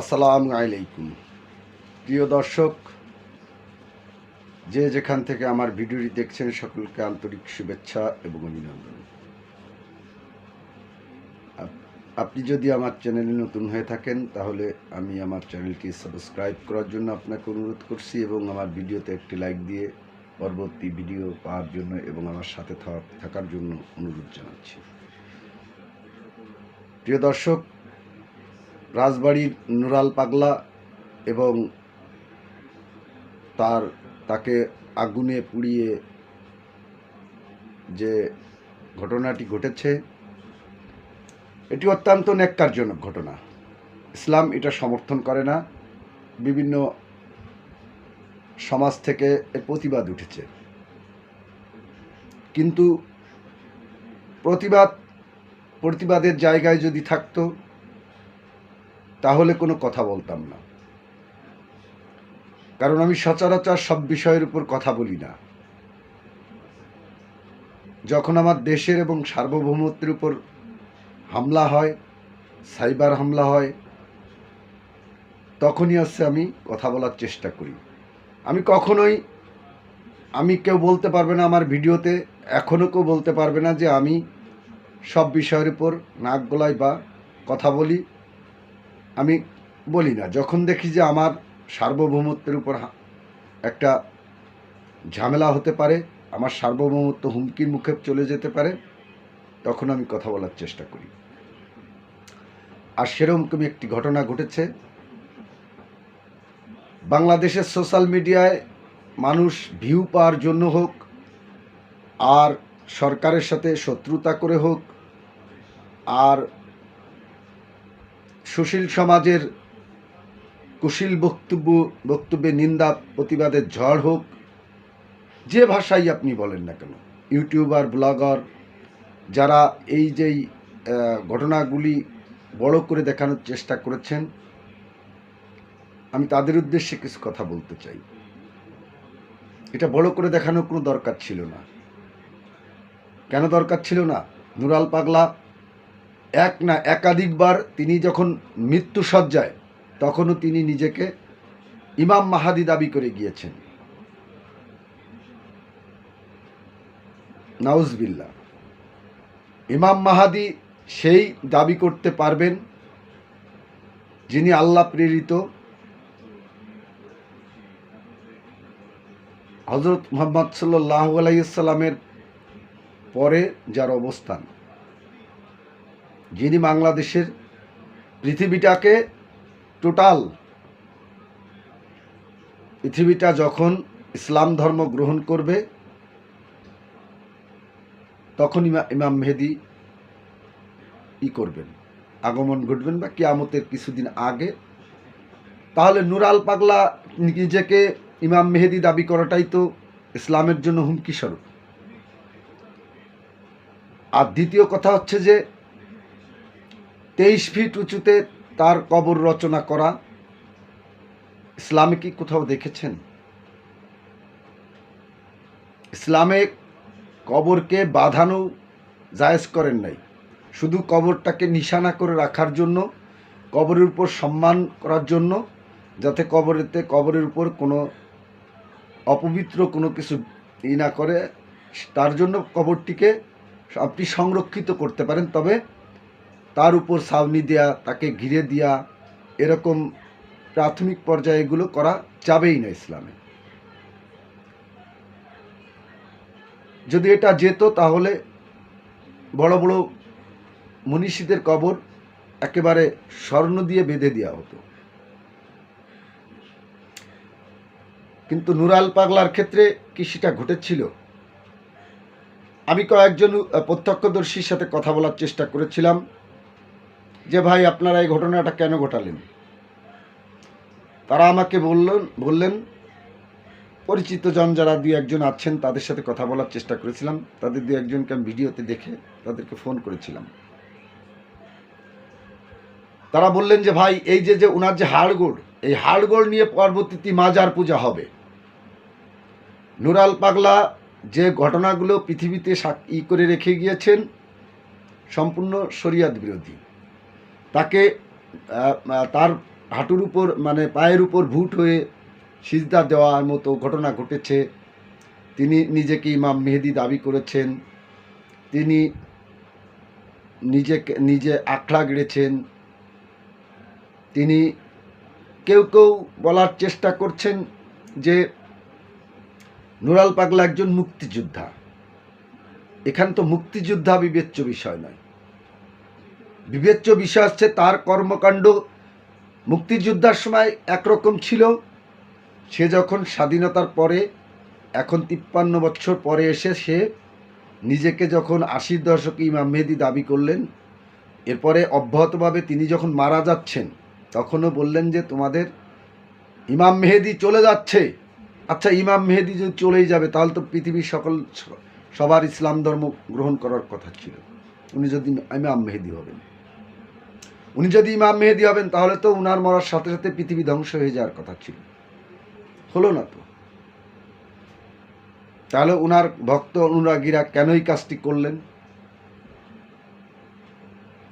আসসালামু আলাইকুম। প্রিয় দর্শক, যে যেখান থেকে আমার ভিডিওটি দেখছেন, সকলকে আন্তরিক শুভেচ্ছা এবং অভিনন্দন। আপনি যদি আমার চ্যানেলে নতুন হয়ে থাকেন, তাহলে আমি আমার চ্যানেলটি সাবস্ক্রাইব করার জন্য আপনাকে অনুরোধ করছি এবং আমার ভিডিওতে একটি লাইক দিয়ে পরবর্তী ভিডিও পাওয়ার জন্য এবং আমার সাথে থাকার জন্য অনুরোধ জানাচ্ছি। প্রিয় দর্শক রাজবাড়ির নুরাল পাগলা এবং তার, তাকে আগুনে পুড়িয়ে যে ঘটনাটি ঘটেছে, এটি অত্যন্ত ন্যাক্কারজনক ঘটনা। ইসলাম এটা সমর্থন করে না। বিভিন্ন সমাজ থেকে এর প্রতিবাদ উঠেছে। কিন্তু প্রতিবাদ, প্রতিবাদের জায়গায় যদি থাকতো তাহলে কোনো কথা বলতাম না। কারণ আমি সচরাচর সব বিষয়ের উপর কথা বলি না। যখন আমার দেশের এবং সার্বভৌমত্বের উপর হামলা হয়, সাইবার হামলা হয়, তখনই হচ্ছে আমি কথা বলার চেষ্টা করি। আমি কখনোই, আমি কেউ বলতে পারবে না আমার ভিডিওতে, এখনও কেউ বলতে পারবে না যে আমি সব বিষয়ের উপর নাক গলায় বা কথা বলি। আমি বলি না, যখন দেখি যে আমার সার্বভৌমত্বের উপর একটা ঝামেলা হতে পারে, আমার সার্বভৌমত্ব হুমকির মুখে চলে যেতে পারে, তখন আমি কথা বলার চেষ্টা করি। আর সেরকমই একটি ঘটনা ঘটেছে? বাংলাদেশের সোশ্যাল মিডিয়ায় মানুষ ভিউ পাওয়ার জন্য হোক, আর সরকারের সাথে শত্রুতা করে হোক, আর সুশীল সমাজের কুশীল বক্তব্য, বক্তব্যে নিন্দা, প্রতিবাদের ঝড় হোক, যে ভাষাই আপনি বলেন না কেন, ইউটিউবার, ব্লগার, যারা এই যেই ঘটনাগুলি বড় করে দেখানোর চেষ্টা করেছেন, আমি তাদের উদ্দেশ্যে কিছু কথা বলতে চাই। এটা বড় করে দেখানোর কোনো দরকার ছিল না। কেন দরকার ছিল না? নুরাল পাগলা এক না, একাধিকবার তিনি যখন মৃত্যু সজ্জায় তখনও তিনি নিজেকে ইমাম মাহাদি দাবি করে গিয়েছেন। নাউজবিল্লা ইমাম মাহাদি সেই দাবি করতে পারবেন যিনি আল্লাহ প্রেরিত। হজরত মোহাম্মদ সাল্লাহ আলাইসাল্লামের পরে যার অবস্থান। যিনি বাংলাদেশের পৃথিবীটাকে টোটাল, পৃথিবীটা যখন ইসলাম ধর্ম গ্রহণ করবে, তখন ইমা ইমাম মেহেদি ই করবেন। আগমন ঘটবেন বা কিয়ামতের কিছুদিন আগে। তাহলে নুরাল পাগলা নিজেকে ইমাম মেহেদি দাবি করাটাই তো ইসলামের জন্য হুমকি স্বরূপ। আর দ্বিতীয় কথা হচ্ছে যে তেইশ ফিট উঁচুতে তার কবর রচনা করা। ইসলামে কি কোথাও দেখেছেন? ইসলামে কবরকে বাঁধানো জায়েজ করেন নাই। শুধু কবরটাকে নিশানা করে রাখার জন্য, কবরের উপর সম্মান করার জন্য, যাতে কবরেতে কবরের উপর কোনো অপবিত্র কোনো কিছু ই না করে, তার জন্য কবরটিকে আপনি সংরক্ষিত করতে পারেন। তবে তার উপর ছাউনি দেয়া, তাকে ঘিরে দেয়া, এরকম প্রাথমিক পর্যায়ে এগুলো করা যাবেই না ইসলামে। যদি এটা যেত তাহলে বড় বড় মনীষীদের কবর একেবারে স্বর্ণ দিয়ে বেঁধে দেওয়া হতো। কিন্তু নুরাল পাগলার ক্ষেত্রে কি সেটা ঘটেছিল। আমি কয়েকজন প্রত্যক্ষদর্শীর সাথে কথা বলার চেষ্টা করেছিলাম। যে ভাই আপনারা এই ঘটনাটা কেন ঘটালেন? তারা আমাকে বললেন বললেন, পরিচিত জন যারা দুই একজন আছেন, তাদের সাথে কথা বলার চেষ্টা করেছিলাম। তাদের দুই একজনকে আমি ভিডিওতে দেখে তাদেরকে ফোন করেছিলাম। তারা বললেন যে, ভাই, এই যে যে ওনার যে হাড়গোড়, এই হাড়গোড় নিয়ে পরবর্তীতে মাজার পূজা হবে। নুরাল পাগলা যে ঘটনাগুলো পৃথিবীতে ই করে রেখে গিয়েছেন, সম্পূর্ণ শরিয়াত বিরোধী। তাকে তার হাঁটুর উপর মানে পায়ের উপর ভুট হয়ে সিজদা দেওয়ার মতো ঘটনা ঘটেছে। তিনি নিজেকে ইমাম মেহেদি দাবি করেছেন। তিনি নিজেকে, নিজে আখড়া গেড়েছেন। তিনি কেউ কেউ বলার চেষ্টা করছেন যে নুরাল পাগলা একজন মুক্তিযোদ্ধা। এখানে তো মুক্তিযোদ্ধা বিবেচ্য বিষয় নয়। বিবেচ্য বিষয় হচ্ছে তার কর্মকাণ্ড মুক্তিযোদ্ধার সময় একরকম ছিল। সে যখন স্বাধীনতার পরে, এখন তিপ্পান্ন বছর পরে এসে সে নিজেকে যখন আশির দশকে ইমাম মেহেদি দাবি করলেন, এরপরে অব্যাহতভাবে তিনি যখন মারা যাচ্ছেন, তখনও বললেন যে তোমাদের ইমাম মেহেদি চলে যাচ্ছে। আচ্ছা ইমাম মেহেদি যদি চলেই যাবে, তাহলে তো পৃথিবীর সকল সবার ইসলাম ধর্ম গ্রহণ করার কথা ছিল। উনি যদি ইমাম মেহেদি হবেন। উনি যদি ইমাম মেহেদি হবেন, তাহলে তো উনার মরার সাথে সাথে পৃথিবী ধ্বংস হয়ে যাওয়ার কথা ছিল। হলো না তো। তাহলে উনার ভক্ত অনুরাগীরা কেন এই কাজটি করলেন?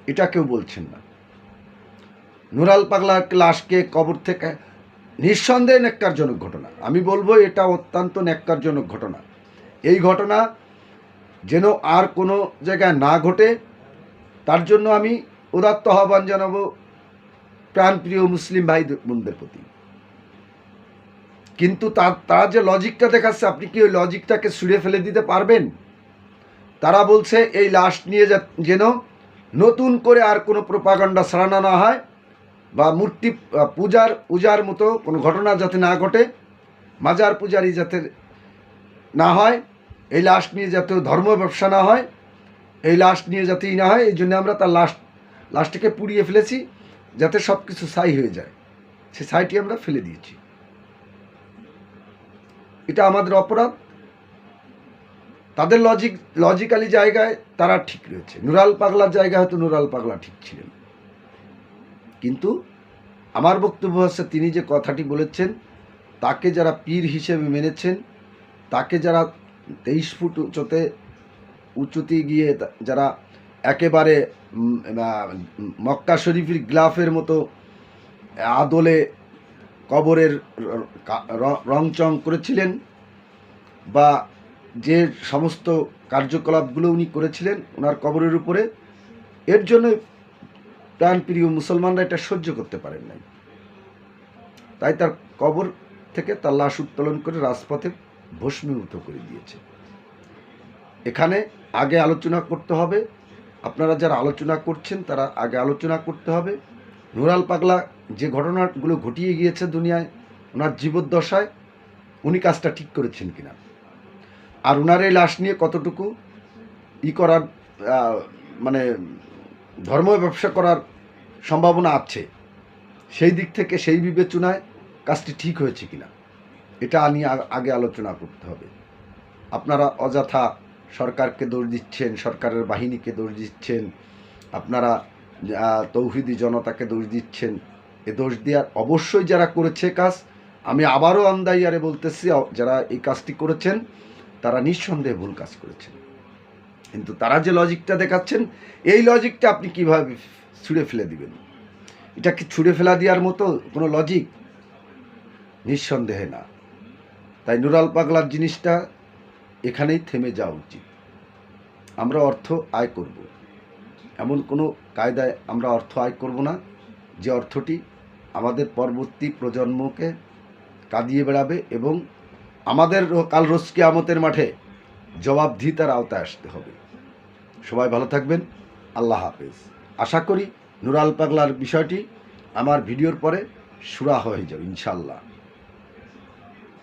এটা কেউ বলছেন না। নুরাল পাগলার লাশকে কবর থেকে, নিঃসন্দেহে ন্যাক্কারজনক ঘটনা। আমি বলব এটা অত্যন্ত ন্যাক্কারজনক ঘটনা। এই ঘটনা যেন আর কোনো জায়গায় না ঘটে, তার জন্য আমি উদাত্ত আহ্বান জানাব প্রাণপ্রিয় মুসলিম ভাই বোনদের প্রতি। কিন্তু তার তারা যে লজিকটা দেখাচ্ছে, আপনি কি ওই লজিকটাকে ছুঁড়ে ফেলে দিতে পারবেন? তারা বলছে, এই লাশ নিয়ে যেন নতুন করে আর কোনো প্রপাগান্ডা ছড়ানো না হয় বা মূর্তি, পূজার পূজার মতো কোনো ঘটনা যাতে না ঘটে, মাজার পূজারি যাতে না হয়, এই লাশ নিয়ে যাতে ধর্ম ব্যবসা না হয়, এই লাশ নিয়ে যাতেই না হয়, এই জন্য আমরা তার লাশ লাশটাকে পুড়িয়ে ফেলেছি যাতে সব কিছু ছাই হয়ে যায়। সে ছাইটি আমরা ফেলে দিয়েছি। এটা আমাদের অপরাধ। তাদের লজিক লজিক্যালি জায়গায় তারা ঠিক রয়েছে। নুরাল পাগলার জায়গায় হয়তো নুরাল পাগলা ঠিক ছিলেন। কিন্তু আমার বক্তব্য হচ্ছে, তিনি যে কথাটি বলেছেন, তাকে যারা পীর হিসেবে মেনেছেন, তাকে যারা তেইশ ফুট উঁচুতে উঁচুতে গিয়ে যারা একেবারে মক্কা শরীফের গ্লাফের মতো আদলে কবরের রংচং করেছিলেন বা যে সমস্ত কার্যকলাপগুলো উনি করেছিলেন ওনার কবরের উপরে, এর জন্য প্রাণপ্রিয় মুসলমানরা এটা সহ্য করতে পারেন নাই। তাই তার কবর থেকে তার লাশ উত্তোলন করে রাজপথে ভস্মীভূত করে দিয়েছে। এখানে আগে আলোচনা করতে হবে আপনারা যারা আলোচনা করছেন, তারা আগে আলোচনা করতে হবে। নুরাল পাগলা যে ঘটনাগুলো ঘটিয়ে গিয়েছে দুনিয়ায়, ওনার জীবদ্দশায় উনি কাজটা ঠিক করেছেন কিনা। আর ওনার এই লাশ নিয়ে কতটুকু ই করার মানে ধর্ম ব্যবসা করার সম্ভাবনা আছে, সেই দিক থেকে সেই বিবেচনায় কাজটি ঠিক হয়েছে কিনা, এটা নিয়ে আগে আলোচনা করতে হবে। আপনারা অযথা সরকারকে দোষ দিচ্ছেন, সরকারের বাহিনীকে দোষ দিচ্ছেন, আপনারা তৌহিদি জনতাকে দোষ দিচ্ছেন। এ দোষ দেওয়ার অবশ্যই যারা করেছে কাজ, আমি আবারও আন্দাইয়ারে বলতেছি যারা এই কাজটি করেছেন, তারা নিঃসন্দেহে ভুল কাজ করেছেন। কিন্তু তারা যে লজিকটা দেখাচ্ছেন, এই লজিকটা আপনি কীভাবে ছুঁড়ে ফেলে দিবেন? এটা কি ছুঁড়ে ফেলা দেওয়ার মতো কোনো লজিক? নিঃসন্দেহে না। তাই নুরাল পাগলার জিনিসটা এখানেই থেমে যাওয়া উচিত। আমরা অর্থ আয় করব। এমন কোনো কায়দায় আমরা অর্থ আয় করব না, যে অর্থটি আমাদের পরবর্তী প্রজন্মকে কাঁদিয়ে বেড়াবে এবং আমাদের কাল রোজ আমতের মাঠে জবাবদিহিতার আওতায় আসতে হবে। সবাই ভালো থাকবেন। আল্লাহ হাফেজ। আশা করি নুরাল পাগলার বিষয়টি আমার ভিডিওর পরে সুরা হয়ে যাবে ইনশাল্লাহ